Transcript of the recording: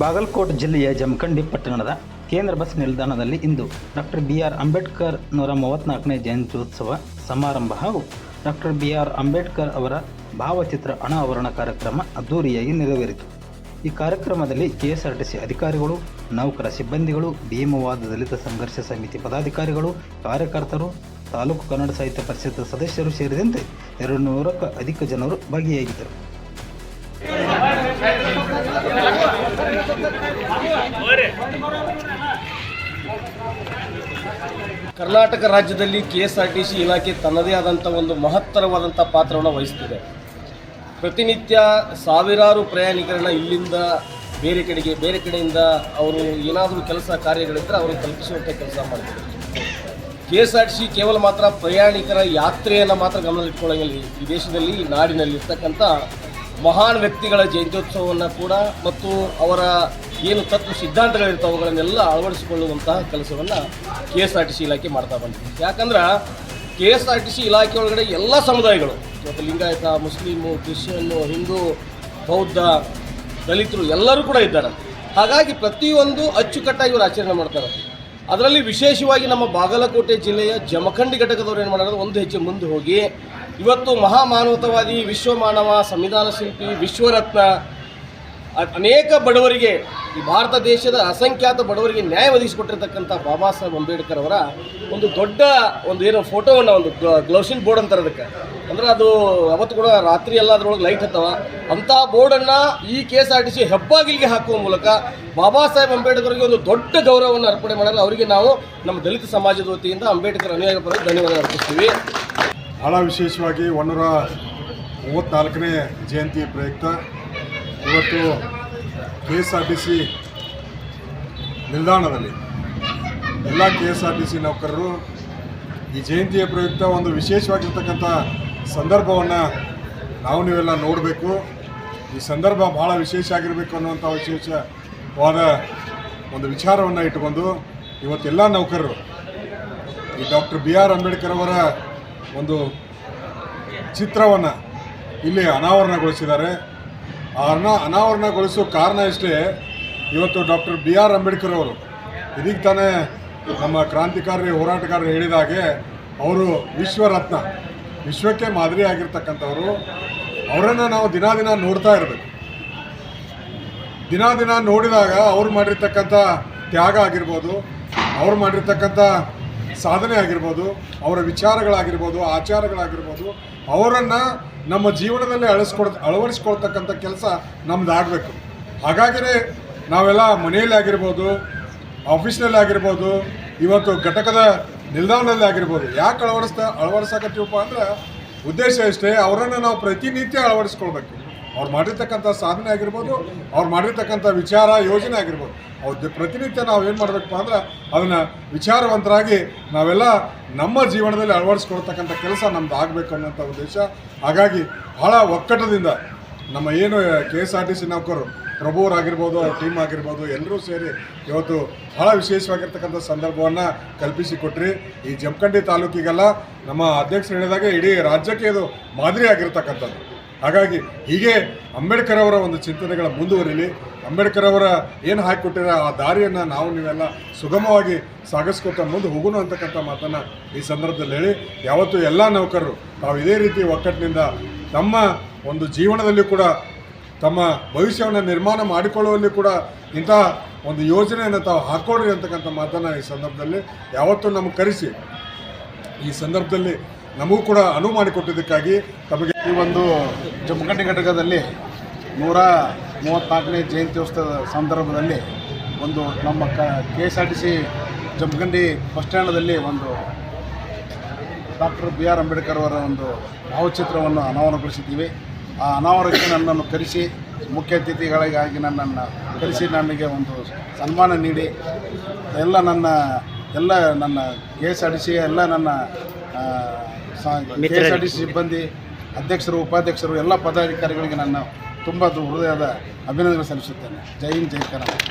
ಬಾಗಲಕೋಟೆ ಜಿಲ್ಲೆಯ ಜಮಖಂಡಿ ಪಟ್ಟಣದ ಕೇಂದ್ರ ಬಸ್ ನಿಲ್ದಾಣದಲ್ಲಿ ಇಂದು ಡಾಕ್ಟರ್ ಬಿ ಆರ್ ಅಂಬೇಡ್ಕರ್ ನೂರ ಮೂವತ್ತ್ನಾಲ್ಕನೇ ಜಯಂತ್ಯುತ್ಸವ ಸಮಾರಂಭ ಹಾಗೂ ಡಾಕ್ಟರ್ ಬಿ ಆರ್ ಅಂಬೇಡ್ಕರ್ ಅವರ ಭಾವಚಿತ್ರ ಅನಾವರಣ ಕಾರ್ಯಕ್ರಮ ಅದ್ದೂರಿಯಾಗಿ ನೆರವೇರಿತು. ಈ ಕಾರ್ಯಕ್ರಮದಲ್ಲಿ ಕೆಎಸ್ಆರ್ಟಿಸಿ ಅಧಿಕಾರಿಗಳು, ನೌಕರ ಸಿಬ್ಬಂದಿಗಳು ಭೀಮವಾದ ದಲಿತ ಸಂಘರ್ಷ ಸಮಿತಿ ಪದಾಧಿಕಾರಿಗಳು, ಕಾರ್ಯಕರ್ತರು, ತಾಲೂಕು ಕನ್ನಡ ಸಾಹಿತ್ಯ ಪರಿಷತ್ ಸದಸ್ಯರು ಸೇರಿದಂತೆ ಎರಡು ನೂರಕ್ಕೂ ಅಧಿಕ ಜನರು ಭಾಗಿಯಾಗಿದ್ದರು. ಕರ್ನಾಟಕ ರಾಜ್ಯದಲ್ಲಿ K S R T C ಇಲಾಖೆ ತನ್ನದೇ ಆದಂಥ ಒಂದು ಮಹತ್ತರವಾದಂಥ ಪಾತ್ರವನ್ನು ವಹಿಸ್ತಿದೆ. ಪ್ರತಿನಿತ್ಯ ಸಾವಿರಾರು ಪ್ರಯಾಣಿಕರನ್ನ ಇಲ್ಲಿಂದ ಬೇರೆ ಕಡೆಗೆ, ಬೇರೆ ಕಡೆಯಿಂದ ಅವರು ಏನಾದರೂ ಕೆಲಸ ಕಾರ್ಯಗಳಿದ್ದರೆ ಅವರು ತಲುಪಿಸುವಂಥ ಕೆಲಸ ಮಾಡ್ತಾರೆ. K S R T C ಕೇವಲ ಮಾತ್ರ ಪ್ರಯಾಣಿಕರ ಯಾತ್ರೆಯನ್ನು ಮಾತ್ರ ಗಮನದಲ್ಲಿಟ್ಕೊಳ್ಳೋಂಗಿಲ್ಲ. ಈ ದೇಶದಲ್ಲಿ ನಾಡಿನಲ್ಲಿರ್ತಕ್ಕಂಥ ಮಹಾನ್ ವ್ಯಕ್ತಿಗಳ ಜಯಂತ್ಯೋತ್ಸವವನ್ನು ಕೂಡ ಮತ್ತು ಅವರ ಏನು ತತ್ವ ಸಿದ್ಧಾಂತಗಳಿರ್ತವೆ ಅವುಗಳನ್ನೆಲ್ಲ ಅಳವಡಿಸಿಕೊಳ್ಳುವಂತಹ ಕೆಲಸವನ್ನು K S R T C ಇಲಾಖೆ ಮಾಡ್ತಾ ಬಂದಿದೆ. ಯಾಕಂದ್ರೆ K S R T C ಇಲಾಖೆ ಒಳಗಡೆ ಎಲ್ಲ ಸಮುದಾಯಗಳು ಇವತ್ತು ಲಿಂಗಾಯತ, ಮುಸ್ಲಿಮು ಕ್ರಿಶ್ಚಿಯನ್ನು ಹಿಂದೂ, ಬೌದ್ಧ, ದಲಿತರು ಎಲ್ಲರೂ ಕೂಡ ಇದ್ದಾರೆ. ಹಾಗಾಗಿ ಪ್ರತಿಯೊಂದು ಅಚ್ಚುಕಟ್ಟಾಗಿ ಇವರು ಆಚರಣೆ ಮಾಡ್ತಾರೆ. ಅದರಲ್ಲಿ ವಿಶೇಷವಾಗಿ ನಮ್ಮ ಬಾಗಲಕೋಟೆ ಜಿಲ್ಲೆಯ ಜಮಖಂಡಿ ಘಟಕದವರು ಏನು ಮಾಡೋದು ಒಂದು ಹೆಜ್ಜೆ ಮುಂದೆ ಹೋಗಿ ಇವತ್ತು ಮಹಾಮಾನವತವಾದಿ, ವಿಶ್ವಮಾನವ, ಸಂವಿಧಾನ ಶಿಲ್ಪಿ, ವಿಶ್ವರತ್ನ ಅನೇಕ ಬಡವರಿಗೆ ಈ ಭಾರತ ದೇಶದ ಅಸಂಖ್ಯಾತ ಬಡವರಿಗೆ ನ್ಯಾಯ ಒದಗಿಸಿಕೊಟ್ಟಿರ್ತಕ್ಕಂಥ ಬಾಬಾ ಸಾಹೇಬ್ ಅಂಬೇಡ್ಕರ್ ಅವರ ಒಂದು ದೊಡ್ಡ ಒಂದು ಏನು ಫೋಟೋವನ್ನು, ಒಂದು ಗ್ಲೌಸಿನ್ ಬೋರ್ಡ್ ಅಂತಾರೆ ಅದಕ್ಕೆ. ಅಂದ್ರೆ ಅದು ಅವತ್ತು ಕೂಡ ರಾತ್ರಿ ಎಲ್ಲ ಅದರೊಳಗೆ ಲೈಟ್ ಹತ್ತವ. ಅಂಥ ಬೋರ್ಡನ್ನು ಈ K S R T C ಹೆಬ್ಬಾಗಿಲಿಗೆ ಹಾಕುವ ಮೂಲಕ ಬಾಬಾ ಸಾಹೇಬ್ ಅಂಬೇಡ್ಕರ್ಗೆ ಒಂದು ದೊಡ್ಡ ಗೌರವವನ್ನು ಅರ್ಪಣೆ ಮಾಡಲು ಅವರಿಗೆ ನಾವು ನಮ್ಮ ದಲಿತ ಸಮಾಜದ ವತಿಯಿಂದ ಅಂಬೇಡ್ಕರ್ ಅನುಯಾಯಿಗಳ ಧನ್ಯವಾದ ಅರ್ಪಿಸ್ತೀವಿ. ಭಾಳ ವಿಶೇಷವಾಗಿ ಒಂದೂರ ಮೂವತ್ತ್ನಾಲ್ಕನೇ ಜಯಂತಿ ಪ್ರಯುಕ್ತ ಇವತ್ತು K S R T C ನಿಲ್ದಾಣದಲ್ಲಿ ಎಲ್ಲ K S R T C ನೌಕರರು ಈ ಜಯಂತಿಯ ಪ್ರಯುಕ್ತ ಒಂದು ವಿಶೇಷವಾಗಿರ್ತಕ್ಕಂಥ ಸಂದರ್ಭವನ್ನು ನಾವು ನೀವೆಲ್ಲ ನೋಡಬೇಕು. ಈ ಸಂದರ್ಭ ಭಾಳ ವಿಶೇಷ ಆಗಿರಬೇಕು ಅನ್ನುವಂಥ ವಿಶೇಷವಾದ ಒಂದು ವಿಚಾರವನ್ನು ಇಟ್ಟುಕೊಂಡು ಇವತ್ತೆಲ್ಲ ನೌಕರರು ಈ ಡಾಕ್ಟರ್ ಬಿ ಆರ್ ಅಂಬೇಡ್ಕರ್ ಅವರ ಒಂದು ಚಿತ್ರವನ್ನು ಇಲ್ಲಿ ಅನಾವರಣಗೊಳಿಸಿದ್ದಾರೆ. ಆ ಅನಾ ಅನಾವರಣಗೊಳಿಸೋ ಕಾರಣ ಇಷ್ಟೇ, ಇವತ್ತು ಡಾಕ್ಟರ್ ಬಿ ಆರ್ ಅಂಬೇಡ್ಕರ್ ಅವರು, ಇದೀಗ ತಾನೇ ನಮ್ಮ ಕ್ರಾಂತಿಕಾರಿ ಹೋರಾಟಗಾರರು ಹೇಳಿದ ಹಾಗೆ ಅವರು ವಿಶ್ವರತ್ನ, ವಿಶ್ವಕ್ಕೆ ಮಾದರಿ ಆಗಿರ್ತಕ್ಕಂಥವರು, ಅವರನ್ನು ನಾವು ದಿನ ದಿನ ನೋಡ್ತಾ ಇರಬೇಕು. ದಿನ ದಿನ ನೋಡಿದಾಗ ಅವ್ರು ಮಾಡಿರ್ತಕ್ಕಂಥ ತ್ಯಾಗ ಆಗಿರ್ಬೋದು, ಅವ್ರು ಮಾಡಿರ್ತಕ್ಕಂಥ ಸಾಧನೆ ಆಗಿರ್ಬೋದು, ಅವರ ವಿಚಾರಗಳಾಗಿರ್ಬೋದು, ಆಚಾರಗಳಾಗಿರ್ಬೋದು, ಅವರನ್ನು ನಮ್ಮ ಜೀವನದಲ್ಲಿ ಅಳಿಸ್ಕೊಡ್ ಅಳವಡಿಸ್ಕೊಳ್ತಕ್ಕಂಥ ಕೆಲಸ ನಮ್ದು ಆಗಬೇಕು ಹಾಗಾಗಿನೇ ನಾವೆಲ್ಲ ಮನೆಯಲ್ಲಿ ಆಗಿರ್ಬೋದು, ಆಫೀಸ್ನಲ್ಲಿ ಆಗಿರ್ಬೋದು, ಇವತ್ತು ಘಟಕದ ನಿಲ್ದಾಣದಲ್ಲಿ ಆಗಿರ್ಬೋದು, ಯಾಕೆ ಅಳವಡಿಸ್ತಾ, ಅಳವಡಿಸಕತ್ತೀವಪ್ಪ ಅಂದ್ರೆ ಉದ್ದೇಶ ಇಷ್ಟೇ, ಅವರನ್ನು ನಾವು ಪ್ರತಿನಿತ್ಯ ಅಳವಡಿಸ್ಕೊಳ್ಬೇಕು. ಅವ್ರು ಮಾಡಿರ್ತಕ್ಕಂಥ ಸಾಧನೆ ಆಗಿರ್ಬೋದು, ಅವ್ರು ಮಾಡಿರ್ತಕ್ಕಂಥ ವಿಚಾರ ಯೋಜನೆ ಆಗಿರ್ಬೋದು. ಅವ್ರ ಪ್ರತಿನಿತ್ಯ ನಾವು ಏನು ಮಾಡಬೇಕಪ್ಪ ಅಂದ್ರೆ ಅದನ್ನು ವಿಚಾರವಂತರಾಗಿ ನಾವೆಲ್ಲ ನಮ್ಮ ಜೀವನದಲ್ಲಿ ಅಳವಡಿಸ್ಕೊಳ್ತಕ್ಕಂಥ ಕೆಲಸ ನಮ್ದು ಆಗಬೇಕು ಅನ್ನೋಂಥ ಉದ್ದೇಶ. ಹಾಗಾಗಿ ಭಾಳ ಒಕ್ಕಟದಿಂದ ನಮ್ಮ ಏನು K S R T C ನೌಕರರು ಪ್ರಭುವರಾಗಿರ್ಬೋದು ಅವ್ರ ಟೀಮ್ ಆಗಿರ್ಬೋದು, ಎಲ್ಲರೂ ಸೇರಿ ಇವತ್ತು ಭಾಳ ವಿಶೇಷವಾಗಿರ್ತಕ್ಕಂಥ ಸಂದರ್ಭವನ್ನು ಕಲ್ಪಿಸಿಕೊಟ್ರಿ. ಈ ಜಮಖಂಡಿ ತಾಲೂಕಿಗೆಲ್ಲ ನಮ್ಮ ಅಧ್ಯಕ್ಷರು ಹೇಳಿದಾಗ ಇಡೀ ರಾಜ್ಯಕ್ಕೆ ಇದು ಮಾದರಿ ಆಗಿರ್ತಕ್ಕಂಥದ್ದು ಹಾಗಾಗಿ ಹೀಗೆ ಅಂಬೇಡ್ಕರ್ ಅವರ ಒಂದು ಚಿಂತನೆಗಳ ಮುಂದುವರಿಲಿ, ಅಂಬೇಡ್ಕರ್ ಅವರ ಏನು ಹಾಕಿಕೊಟ್ಟಿರೋ ಆ ದಾರಿಯನ್ನು ನಾವು ನೀವೆಲ್ಲ ಸುಗಮವಾಗಿ ಸಾಗಿಸ್ಕೊತ ಮುಂದೆ ಹೋಗೋಣ ಅಂತಕ್ಕಂಥ ಮಾತನ್ನು ಈ ಸಂದರ್ಭದಲ್ಲಿ ಹೇಳಿ, ಯಾವತ್ತೂ ಎಲ್ಲ ನೌಕರರು ತಾವು ಇದೇ ರೀತಿ ಒಕ್ಕಟ್ಟಿನಿಂದ ತಮ್ಮ ಒಂದು ಜೀವನದಲ್ಲಿ ಕೂಡ ತಮ್ಮ ಭವಿಷ್ಯವನ್ನು ನಿರ್ಮಾಣ ಮಾಡಿಕೊಳ್ಳುವಲ್ಲಿ ಕೂಡ ಇಂಥ ಒಂದು ಯೋಜನೆಯನ್ನು ತಾವು ಹಾಕ್ಕೊಡ್ರಿ ಅಂತಕ್ಕಂಥ ಮಾತನ್ನು ಈ ಸಂದರ್ಭದಲ್ಲಿ ಯಾವತ್ತೂ ನಮಗೆ ಕರೆಸಿ. ಈ ಸಂದರ್ಭದಲ್ಲಿ ನಮಗೂ ಕೂಡ ಅನುವು ಮಾಡಿಕೊಟ್ಟಿದ್ದಕ್ಕಾಗಿ ತಮಗೆ ಈ ಒಂದು ಜಮಖಂಡಿ ಘಟಕದಲ್ಲಿ ನೂರ ಮೂವತ್ತ್ನಾಲ್ಕನೇ ಜಯಂತ್ಯೋತ್ಸವದ ಸಂದರ್ಭದಲ್ಲಿ ಒಂದು ನಮ್ಮ ಕ K S R T C Jamkhandi bus ಸ್ಟ್ಯಾಂಡದಲ್ಲಿ ಒಂದು ಡಾಕ್ಟರ್ ಬಿ ಆರ್ ಅಂಬೇಡ್ಕರ್ ಅವರ ಒಂದು ಭಾವಚಿತ್ರವನ್ನು ಅನಾವರಣಗೊಳಿಸಿದ್ದೀವಿ. ಆ ಅನಾವರಣಕ್ಕೆ ನನ್ನನ್ನು ಕರೆಸಿ, ಮುಖ್ಯ ಅತಿಥಿಗಳಿಗಾಗಿ ನನ್ನನ್ನು ಕರೆಸಿ ನನಗೆ ಒಂದು ಸನ್ಮಾನ ನೀಡಿ. ಎಲ್ಲ ನನ್ನ ಎಲ್ಲ ನನ್ನ K S R T C ಎಲ್ಲ ನನ್ನ K S R T C ಸಿಬ್ಬಂದಿ ಅಧ್ಯಕ್ಷರು ಉಪಾಧ್ಯಕ್ಷರು ಎಲ್ಲ ಪದಾಧಿಕಾರಿಗಳಿಗೆ ನನ್ನ ತುಂಬ ಹೃದಯದ ಅಭಿನಂದನೆ ಸಲ್ಲಿಸುತ್ತೇನೆ. ಜೈ ಹಿಂದ್ ಜೈ ಕರ್ನಾಟಕ